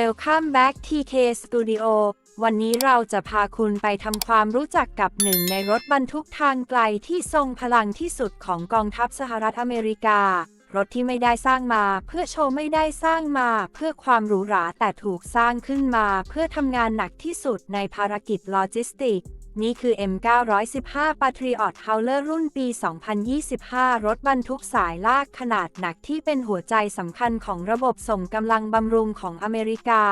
Welcome back TK Studio วันนี้เราจะพาคุณไปทำความรู้จักกับหนึ่งในรถบรรทุกทางไกลที่ทรงพลังที่สุดของกองทัพสหรัฐอเมริกา รถที่ไม่ได้สร้างมาเพื่อโชว์ไม่ได้สร้างมา เพื่อความหรูหราแต่ถูกสร้างขึ้นมา เพื่อทำงานหนักที่สุดในภารกิจโลจิสติก นี่คือ M915 Patriot Howler รุ่นปี 2025 รถบรรทุกสายลากขนาดหนักที่เป็นหัวใจสำคัญของระบบส่งกำลังบำรุงของอเมริกา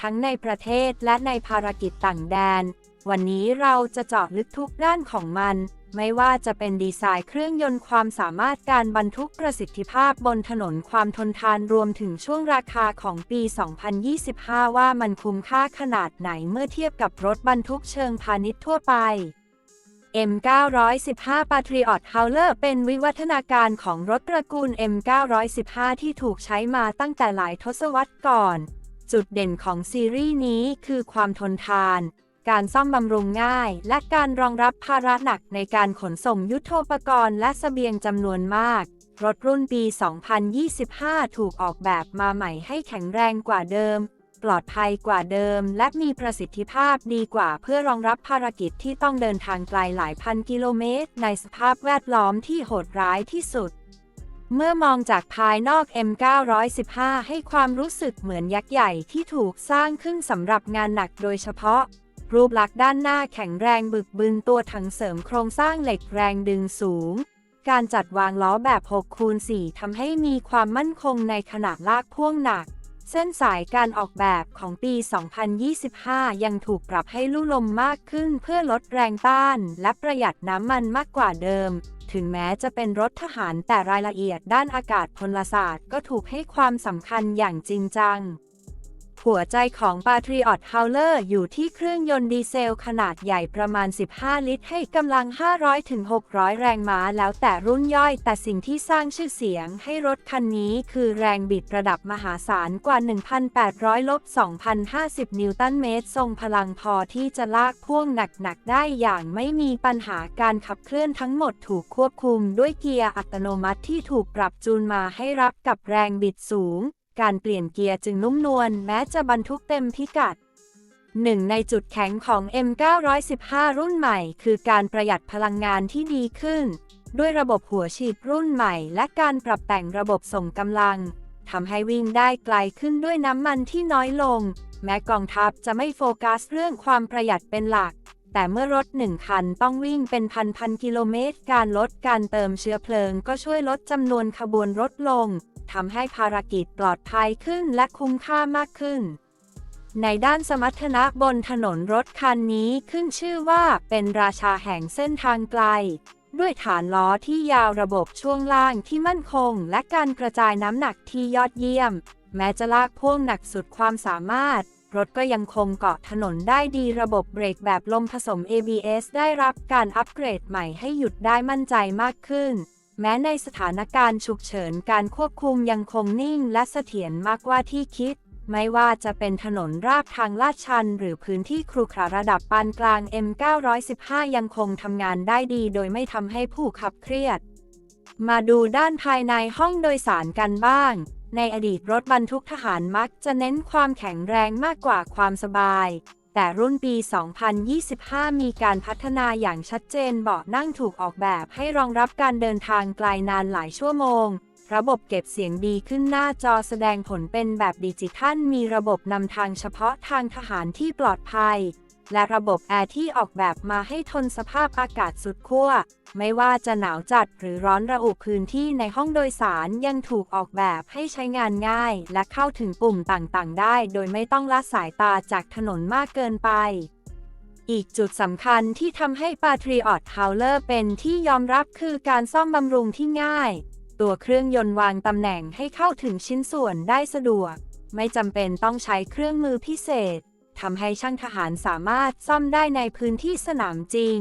ทั้งในประเทศและในภารกิจต่างแดน วันนี้เราจะเจาะลึกทุกด้านของมัน ไม่ว่าจะเป็นดีไซน์เครื่องยนต์ความสามารถการบรรทุกประสิทธิภาพบนถนนความทนทานรวมถึงช่วงราคาของปี 2025 ว่ามันคุ้มค่าขนาดไหนเมื่อเทียบกับรถบรรทุกเชิงพาณิชย์ทั่วไป M915 Patriot Howler เป็นวิวัฒนาการของรถตระกูล M915 ที่ถูกใช้มาตั้งแต่หลายทศวรรษก่อน จุดเด่นของซีรีส์นี้คือความทนทาน การซ่อมบำรุงง่าย และการรองรับภาระหนักในการขนส่งยุทโธปกรณ์และเสบียงจำนวนมาก รถรุ่นปี 2025 ถูกออกแบบมาใหม่ให้แข็งแรงกว่าเดิม ปลอดภัยกว่าเดิม และมีประสิทธิภาพดีกว่าเพื่อรองรับภารกิจที่ต้องเดินทางไกลหลายพันกิโลเมตร ในสภาพแวดล้อมที่โหดร้ายที่สุดเมื่อมองจากภายนอก M915 ให้ความรู้สึกเหมือนยักษ์ใหญ่ที่ถูกสร้างขึ้นสำหรับงานหนักโดยเฉพาะ รูปลักษณ์ด้านหน้าแข็งแรงบึกบึนตัวถังเสริมโครงสร้างเหล็กแรงดึงสูง การจัดวางล้อแบบ6คูณ4ทำให้มีความมั่นคงในขนาดลากพ่วงหนัก เส้นสายการออกแบบของปี 2025 ยังถูกปรับให้ลู่ลมมากขึ้นเพื่อลดแรงต้าน และประหยัดน้ำมันมากกว่าเดิม ถึงแม้จะเป็นรถทหารแต่รายละเอียดด้านอากาศพลศาสตร์ก็ถูกให้ความสำคัญอย่างจริงจัง หัวใจของ Patriot Howler อยู่ที่เครื่องยนต์ดีเซลขนาดใหญ่ประมาณ 15 ลิตร ให้กำลัง 500-600 แรงม้าแล้วแต่รุ่นย่อย แต่สิ่งที่สร้างชื่อเสียงให้รถคันนี้คือแรงบิดระดับมหาศาลกว่า 1,800ลบ2,050 นิวตันเมตร ทรงพลังพอที่จะลากพ่วงหนัก ๆ ได้อย่างไม่มีปัญหาการขับเคลื่อนทั้งหมดถูกควบคุมด้วยเกียร์อัตโนมัติที่ถูกปรับจูนมาให้รับกับแรงบิดสูง การเปลี่ยนเกียร์จึงนุ่มนวลแม้จะบรรทุกเต็มพิกัดหนึ่งในจุดแข็งของ M915 รุ่นใหม่ คือการประหยัดพลังงานที่ดีขึ้น ด้วยระบบหัวฉีดรุ่นใหม่ และการปรับแต่งระบบส่งกำลังทำให้วิ่งได้ไกลขึ้นด้วยน้ำมันที่น้อยลง แม้กองทัพจะไม่โฟกัสเรื่องความประหยัดเป็นหลัก แต่เมื่อรถหนึ่งคันต้องวิ่งเป็นพันพันกิโลเมตร การลดการเติมเชื้อเพลิง ก็ช่วยลดจำนวนขบวนรถลง ทำให้ภารกิจปลอดภัยขึ้นและคุ้มค่ามากขึ้น ในด้านสมรรถนะบนถนนรถคันนี้ขึ้นชื่อว่าเป็นราชาแห่งเส้นทางไกล ด้วยฐานล้อที่ยาวระบบช่วงล่างที่มั่นคง และการกระจายน้ำหนักที่ยอดเยี่ยม แม้จะลากพ่วงหนักสุดความสามารถรถก็ยังคงเกาะถนนได้ดีระบบเบรกแบบลมผสม ABS ได้รับการอัปเกรดใหม่ให้หยุดได้มั่นใจมากขึ้น แม้ในสถานการณ์ฉุกเฉินการควบคุมยังคงนิ่งและเสถียรมากกว่าที่คิด ไม่ว่าจะเป็นถนนราบทางลาดชัน หรือพื้นที่ครุขระระดับปานกลาง M915 ยังคงทำงานได้ดีโดยไม่ทำให้ผู้ขับเครียด มาดูด้านภายในห้องโดยสารกันบ้าง ในอดีตรถบรรทุกทหารมักจะเน้นความแข็งแรงมากกว่าความสบาย แต่รุ่นปี 2025 มีการพัฒนาอย่างชัดเจนเบาะนั่งถูกออกแบบให้รองรับการเดินทางไกลนานหลายชั่วโมง ระบบเก็บเสียงดีขึ้นหน้าจอแสดงผลเป็นแบบดิจิทัล มีระบบนำทางเฉพาะทางทหารที่ปลอดภัย และระบบแอร์ที่ออกแบบมาให้ทนสภาพอากาศสุดขั้ว ไม่ว่าจะหนาวจัดหรือร้อนระอุพื้นที่ในห้องโดยสารยังถูกออกแบบให้ใช้งานง่าย และเข้าถึงปุ่มต่างๆ ได้ โดยไม่ต้องละสายตาจากถนนมากเกินไป อีกจุดสำคัญที่ทำให้ Patriot Howler เป็นที่ยอมรับคือการซ่อมบำรุงที่ง่าย ตัวเครื่องยนต์วางตำแหน่งให้เข้าถึงชิ้นส่วนได้สะดวก ไม่จำเป็นต้องใช้เครื่องมือพิเศษ ทำให้ช่างทหารสามารถซ่อมได้ในพื้นที่สนามจริง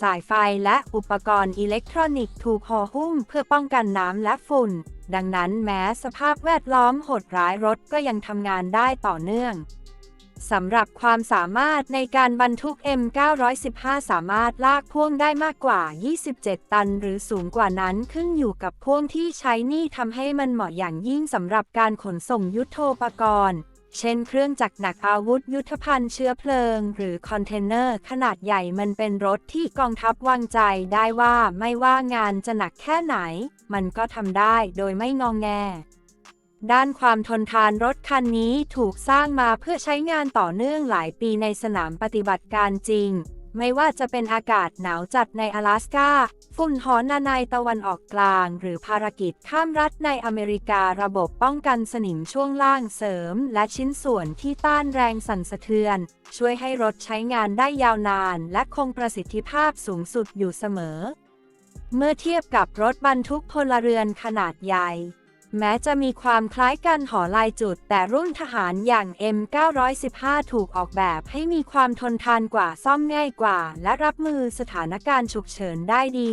สายไฟและอุปกรณ์อิเล็กทรอนิกส์ถูกห่อหุ้มเพื่อป้องกันน้ำและฝุ่น ดังนั้นแม้สภาพแวดล้อมโหดร้ายรถก็ยังทำงานได้ต่อเนื่องสำหรับความสามารถในการบรรทุก M915 สามารถลากพ่วงได้มากกว่า 27 ตัน หรือสูงกว่านั้นขึ้นอยู่กับพ่วงที่ใช้นี่ทำให้มันเหมาะอย่างยิ่งสำหรับการขนส่งยุทโธปกรณ์ เช่นเครื่องจักรหนักอาวุธยุทธภัณฑ์เชื้อเพลิง หรือคอนเทนเนอร์ขนาดใหญ่มันเป็นรถที่กองทัพวางใจได้ว่าไม่ว่างานจะหนักแค่ไหน มันก็ทำได้โดยไม่งองแงด้านความทนทานรถคันนี้ถูกสร้างมาเพื่อใช้งานต่อเนื่องหลายปีในสนามปฏิบัติการจริง ไม่ว่าจะเป็นอากาศหนาวจัดใน阿拉สกาฝุ่นหอนาในตะวันออกกลาง หรือภารกิจข้ามรัฐในอเมริการะบบป้องกันสนิมช่วงล่างเสริม และชิ้นส่วนที่ต้านแรงสั่นสะเทือน ช่วยให้รถใช้งานได้ยาวนาน และคงประสิทธิภาพสูงสุดอยู่เสมอ เมื่อเทียบกับรถบรรทุกพลเรือนขนาดใหญ่ แม้จะมีความคล้ายกันหอลายจุด แต่รุ่นทหารอย่าง M915 ถูกออกแบบให้มีความทนทานกว่าซ่อมง่ายกว่า และรับมือสถานการณ์ฉุกเฉินได้ดี